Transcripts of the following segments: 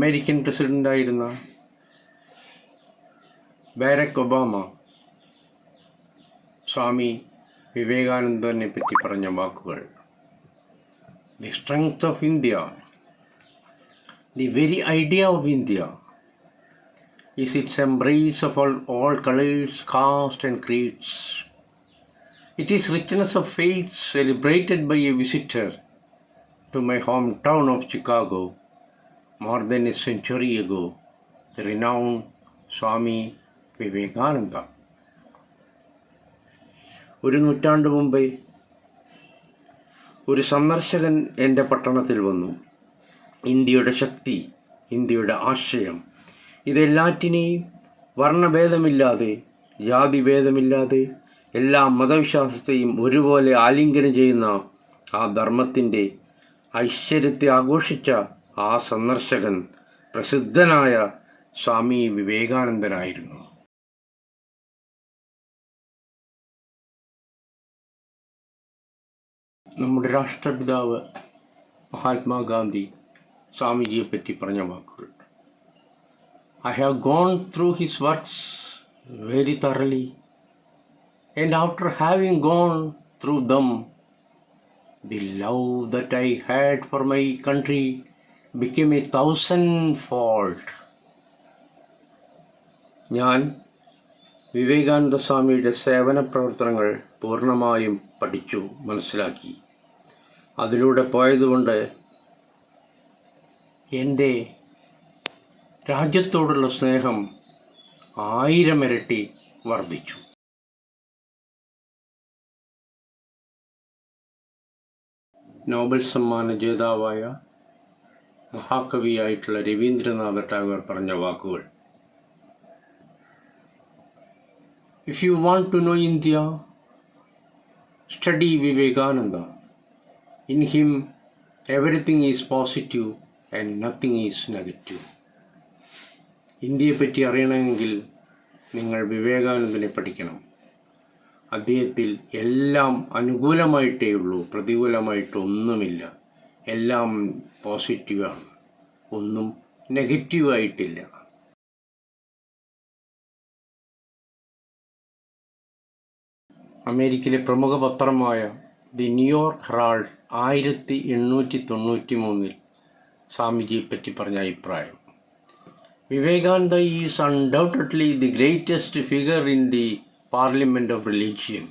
American പ്രസിഡന്റായിരുന്ന Barak Obama Swami വിവേകാനന്ദനെ പറ്റി പറഞ്ഞ വാക്കുകൾ. The strength of India the very idea of India is it's embrace of all all colours caste and creeds it is richness of faith celebrated by a visitor to my home town of Chicago. More than a century ago, the renowned Vivekananda. ഒരു നൂറ്റാണ്ട് മുമ്പേ ഒരു സന്ദർശകൻ എന്റെ പട്ടണത്തിൽ വന്നു ഇന്ത്യയുടെ ശക്തി ഇന്ത്യയുടെ ആശയം ഇതെല്ലാറ്റിനെയും വർണഭേദമില്ലാതെ ജാതിഭേദമില്ലാതെ എല്ലാ മതവിശ്വാസത്തെയും ഒരുപോലെ ആലിംഗനം ചെയ്യുന്ന ആ ധർമ്മത്തിന്റെ ഐശ്വര്യത്തെ ആഘോഷിച്ച ആ സന്ദർശകൻ പ്രസിദ്ധനായ സ്വാമി വിവേകാനന്ദനായിരുന്നു നമ്മുടെ രാഷ്ട്രപിതാവ് മഹാത്മാഗാന്ധി സ്വാമിജിയെ പറ്റി പറഞ്ഞ വാക്കുകൾ I have gone through his works very thoroughly, and after having gone through them, the love that I had for my country became a thousand fold ഞാൻ വിവേകാനന്ദ സ്വാമിയുടെ സേവന പ്രവർത്തനങ്ങൾ പൂർണമായും പഠിച്ചു മനസ്സിലാക്കി. അതിലൂടെ പോയതുകൊണ്ട് എന്റെ രാജ്യത്തോടുള്ള സ്നേഹം ആയിരം ഇരട്ടി വർദ്ധിച്ചു. നോബൽ സമ്മാന ജേതാവായ മഹാകവിയായിട്ടുള്ള രവീന്ദ്രനാഥ ടാഗോർ പറഞ്ഞ വാക്കുകൾ. If you want to know India study Vivekananda in him everything is positive and nothing is negative ഇന്ത്യയെപ്പറ്റി അറിയണമെങ്കിൽ നിങ്ങൾ വിവേകാനന്ദനെ പഠിക്കണം. അദ്ദേഹത്തിൽ എല്ലാം അനുകൂലമായിട്ടേ ഉള്ളൂ പ്രതികൂലമായിട്ടൊന്നുമില്ല. എല്ലാം പോസിറ്റീവാണ് ഒന്നും നെഗറ്റീവായിട്ടില്ല അമേരിക്കയിലെ പ്രമുഖ പത്രമായ ദി ന്യൂയോർക്ക് ഹെറാൾഡ് ആയിരത്തി എണ്ണൂറ്റി തൊണ്ണൂറ്റി മൂന്നിൽ സ്വാമിജിയെ പറ്റി പറഞ്ഞ അഭിപ്രായം. Vivekananda is undoubtedly the greatest figure in the parliament of Religion.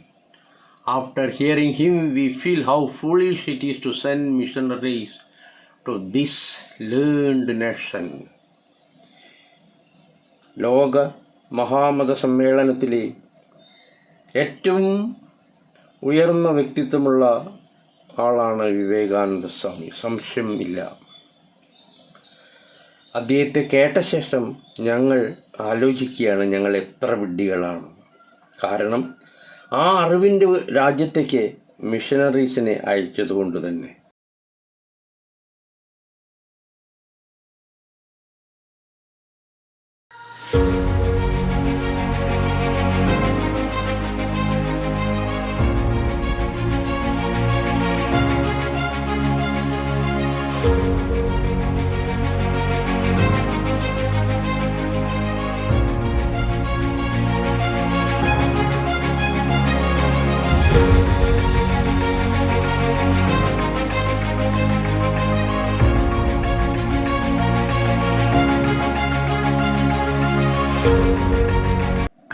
After hearing him, we feel how foolish it is to send missionaries to this learned nation. ലോക മഹാമത സമ്മേളനത്തിലെ ഏറ്റവും ഉയർന്ന വ്യക്തിത്വമുള്ള ആളാണ് വിവേകാനന്ദ സ്വാമി. സംശയം ഇല്ല. അദ്ദേഹത്തെ കേട്ട ശേഷം ഞങ്ങൾ ആലോചിക്കുകയാണ് ഞങ്ങൾ എത്ര വിഡ്ഢികളാണ്. കാരണം ആ അറിവിന്റെ രാജ്യത്തേക്ക് മിഷനറീസിനെ അയച്ചതുകൊണ്ട് തന്നെ.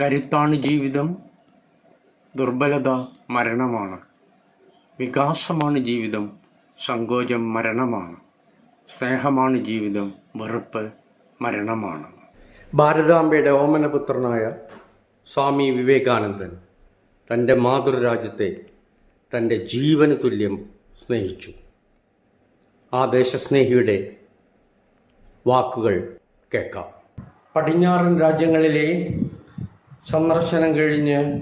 കരുത്താണ് ജീവിതം. ദുർബലത മരണമാണ്. വികാസമാണ് ജീവിതം. സങ്കോചം മരണമാണ്. സ്നേഹമാണ് ജീവിതം. വെറുപ്പ് മരണമാണ്. ഭാരതാംബയുടെ ഓമനപുത്രനായ സ്വാമി വിവേകാനന്ദൻ തന്റെ മാതൃരാജ്യത്തെ തന്റെ ജീവന് തുല്യം സ്നേഹിച്ചു. ആ ദേശസ്നേഹിയുടെ വാക്കുകൾ കേൾക്കാം. പടിഞ്ഞാറൻ രാജ്യങ്ങളിലെ സന്ദർശനം കഴിഞ്ഞ്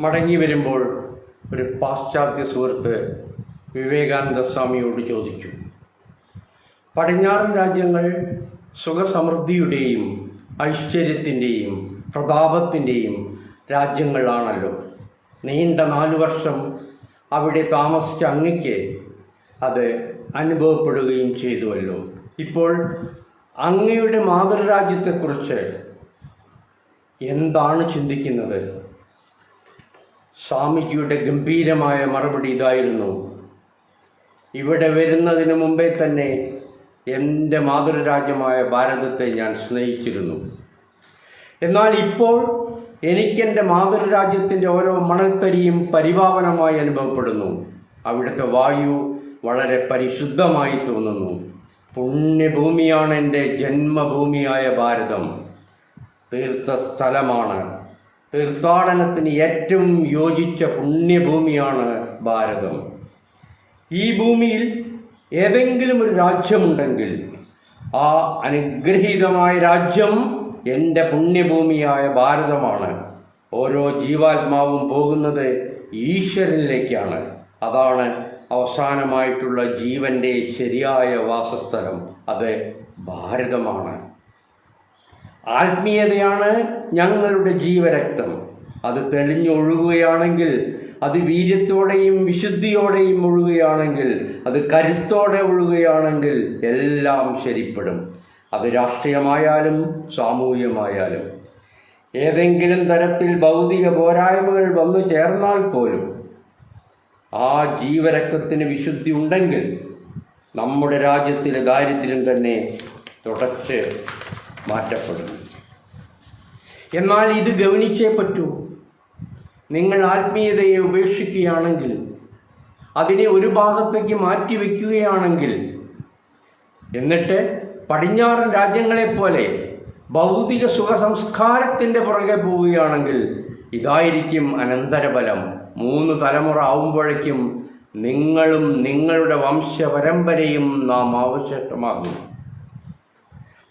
മടങ്ങി വരുമ്പോൾ ഒരു പാശ്ചാത്യ സുഹൃത്ത് വിവേകാനന്ദ സ്വാമിയോട് ചോദിച്ചു. പടിഞ്ഞാറൻ രാജ്യങ്ങൾ സുഖസമൃദ്ധിയുടെയും ഐശ്വര്യത്തിന്റെയും പ്രതാപത്തിന്റെയും രാജ്യങ്ങളാണല്ലോ. നീണ്ട നാലു വർഷം അവിടെ താമസിച്ച അങ്ങയ്ക്ക് അത് അനുഭവപ്പെടുകയും ചെയ്തുവല്ലോ. ഇപ്പോൾ അങ്ങയുടെ മാതൃരാജ്യത്തെക്കുറിച്ച് എന്താണ് ചിന്തിക്കുന്നത്? സ്വാമിജിയുടെ ഗംഭീരമായ മറുപടി ഇതായിരുന്നു. ഇവിടെ വരുന്നതിന് മുമ്പേ തന്നെ എന്റെ മാതൃരാജ്യമായ ഭാരതത്തെ ഞാൻ സ്നേഹിച്ചിരുന്നു. എന്നാൽ ഇപ്പോൾ എനിക്കെന്റെ മാതൃരാജ്യത്തിന്റെ ഓരോ മണൽത്തരിയും പരിപാവനമായി അനുഭവപ്പെടുന്നു. അവിടുത്തെ വായു വളരെ പരിശുദ്ധമായി തോന്നുന്നു. പുണ്യഭൂമിയാണ് എന്റെ ജന്മഭൂമിയായ ഭാരതം. തീർത്ഥ സ്ഥലമാണ്. തീർത്ഥാടനത്തിന് ഏറ്റവും യോജിച്ച പുണ്യഭൂമിയാണ് ഭാരതം. ഈ ഭൂമിയിൽ ഏതെങ്കിലും ഒരു രാജ്യമുണ്ടെങ്കിൽ ആ അനുഗ്രഹീതമായ രാജ്യം എന്റെ പുണ്യഭൂമിയായ ഭാരതമാണ്. ഓരോ ജീവാത്മാവും പോകുന്നത് ഈശ്വരനിലേക്കാണ്. അതാണ് അവസാനമായിട്ടുള്ള ജീവന്റെ ശരിയായ വാസസ്ഥലം. അത് ഭാരതമാണ്. ആത്മീയതയാണ് ഞങ്ങളുടെ ജീവരക്തം. അത് തെളിഞ്ഞൊഴുകുകയാണെങ്കിൽ അത് വീര്യത്തോടെയും വിശുദ്ധിയോടെയും ഒഴുകുകയാണെങ്കിൽ അത് കരുത്തോടെ ഒഴുകുകയാണെങ്കിൽ എല്ലാം ശരിപ്പെടും. അത് രാഷ്ട്രീയമായാലും സാമൂഹികമായാലും. ഏതെങ്കിലും തരത്തിൽ ഭൗതിക പോരായ്മകൾ വന്നു ചേർന്നാൽ പോലും ആ ജീവരക്തത്തിന് വിശുദ്ധി ഉണ്ടെങ്കിൽ നമ്മുടെ രാജ്യത്തിലെ ദാരിദ്ര്യം തന്നെ തുടച്ച് മാറ്റപ്പെടും. എന്നാൽ ഇത് ഗവനിച്ചേ പറ്റൂ. നിങ്ങൾ ആത്മീയതയെ ഉപേക്ഷിക്കുകയാണെങ്കിൽ അതിനെ ഒരു ഭാഗത്തേക്ക് മാറ്റി വയ്ക്കുകയാണെങ്കിൽ എന്നിട്ട് പടിഞ്ഞാറൻ രാജ്യങ്ങളെപ്പോലെ ഭൗതിക സുഖ സംസ്കാരത്തിന്റെ പുറകെ പോവുകയാണെങ്കിൽ ഇതായിരിക്കും അനന്തരഫലം. മൂന്ന് തലമുറ ആവുമ്പോഴേക്കും നിങ്ങളും നിങ്ങളുടെ വംശപരമ്പരയും നാം ആവശ്യമാകും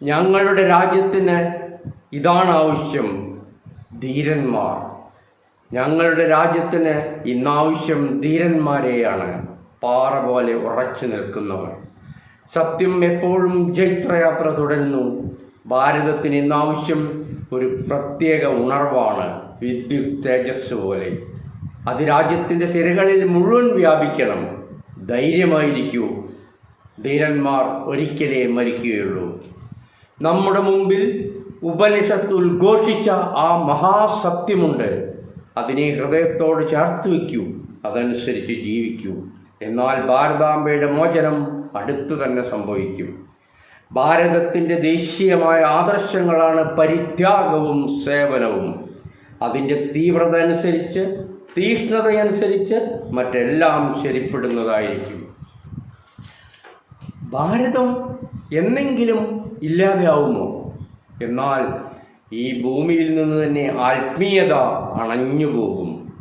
ഞങ്ങളുടെ രാജ്യത്തിന് ഇതാണ് ആവശ്യം ധീരന്മാർ. ഞങ്ങളുടെ രാജ്യത്തിന് ഇന്നാവശ്യം ധീരന്മാരെയാണ് പാറ പോലെ ഉറച്ചു നിൽക്കുന്നവർ. സത്യം എപ്പോഴും ജൈത്രയാത്ര തുടരുന്നു. ഭാരതത്തിന് ഇന്നാവശ്യം ഒരു പ്രത്യേക ഉണർവാണ് വിദ്യുത് തേജസ് പോലെ. അത് രാജ്യത്തിന്റെ സിരകളിൽ മുഴുവൻ വ്യാപിക്കണം. ധൈര്യമായിരിക്കൂ. ധീരന്മാർ ഒരിക്കലേ മരിക്കുകയുള്ളൂ. നമ്മുടെ മുമ്പിൽ ഉപനിഷത്ത് ഉദ്ഘോഷിച്ച ആ മഹാസത്യമുണ്ട്. അതിനെ ഹൃദയത്തോട് ചേർത്ത് വയ്ക്കൂ. അതനുസരിച്ച് ജീവിക്കൂ. എന്നാൽ ഭാരതാംബയുടെ മോചനം അടുത്തു തന്നെ സംഭവിക്കും. ഭാരതത്തിന്റെ ദേശീയമായ ആദർശങ്ങളാണ് പരിത്യാഗവും സേവനവും. അതിന്റെ തീവ്രത അനുസരിച്ച് തീഷ്ണതയനുസരിച്ച് മറ്റെല്ലാം ശരിപ്പെടുന്നതായിരിക്കും. ഭാരതം എന്നെങ്കിലും ഇല്ലാതെയാവുമോ എന്നാൽ ഈ ഭൂമിയിൽ നിന്ന് തന്നെ ആത്മീയത അണഞ്ഞു പോകും.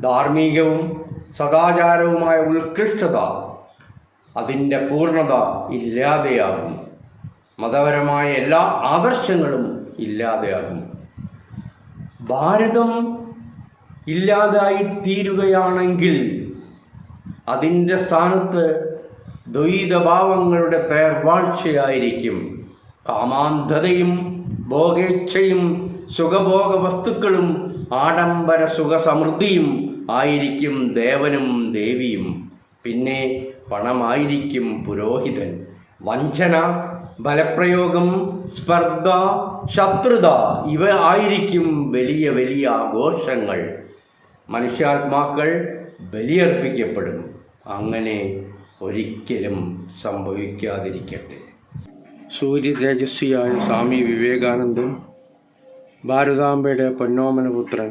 ധാർമ്മികവും സദാചാരവുമായ ഉത്കൃഷ്ടത അതിന്റെ പൂർണത ഇല്ലാതെയാകും. മതപരമായ എല്ലാ ആദർശങ്ങളും ഇല്ലാതെയാകും. ഭാരതം ഇല്ലാതായി തീരുകയാണെങ്കിൽ അതിന്റെ സ്ഥാനത്ത് ദ്വൈതഭാവങ്ങളുടെ പേർവാഴ്ചയായിരിക്കും കാമാന്ധതയും ഭോഗേച്ഛയും സുഖഭോഗ വസ്തുക്കളും ആഡംബര സുഖസമൃദ്ധിയും ആയിരിക്കും ദേവനും ദേവിയും. പിന്നെ പണമായിരിക്കും പുരോഹിതൻ. വഞ്ചന ബലപ്രയോഗം സ്പർദ്ധ ശത്രുത ഇവ ആയിരിക്കും വലിയ വലിയ ആഘോഷങ്ങൾ. മനുഷ്യാത്മാക്കൾ ബലിയർപ്പിക്കപ്പെടും. അങ്ങനെ ഒരിക്കലും സംഭവിക്കാതിരിക്കട്ടെ. സൂര്യ തേജസ്വിയായ സ്വാമി വിവേകാനന്ദൻ ഭാരതാംബയുടെ പൊന്നോമനപുത്രൻ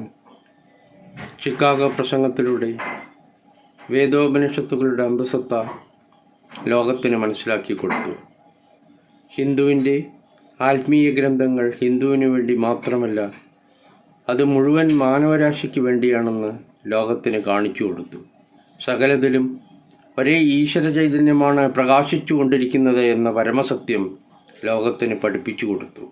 ചിക്കാഗോ പ്രസംഗത്തിലൂടെ വേദോപനിഷത്തുകളുടെ അന്തസത്ത ലോകത്തിന് മനസ്സിലാക്കി കൊടുത്തു. ഹിന്ദുവിന്റെ ആത്മീയ ഗ്രന്ഥങ്ങൾ ഹിന്ദുവിന് വേണ്ടി മാത്രമല്ല അത് മുഴുവൻ മാനവരാശിക്ക് വേണ്ടിയാണെന്ന് ലോകത്തിന് കാണിച്ചു കൊടുത്തു. സകലത്തിലും ഒരേ ഈശ്വര ചൈതന്യമാണ് പ്രകാശിച്ചു കൊണ്ടിരിക്കുന്നത് എന്ന പരമസത്യം ലോകത്തിന് പഠിപ്പിച്ചു കൊടുത്തു.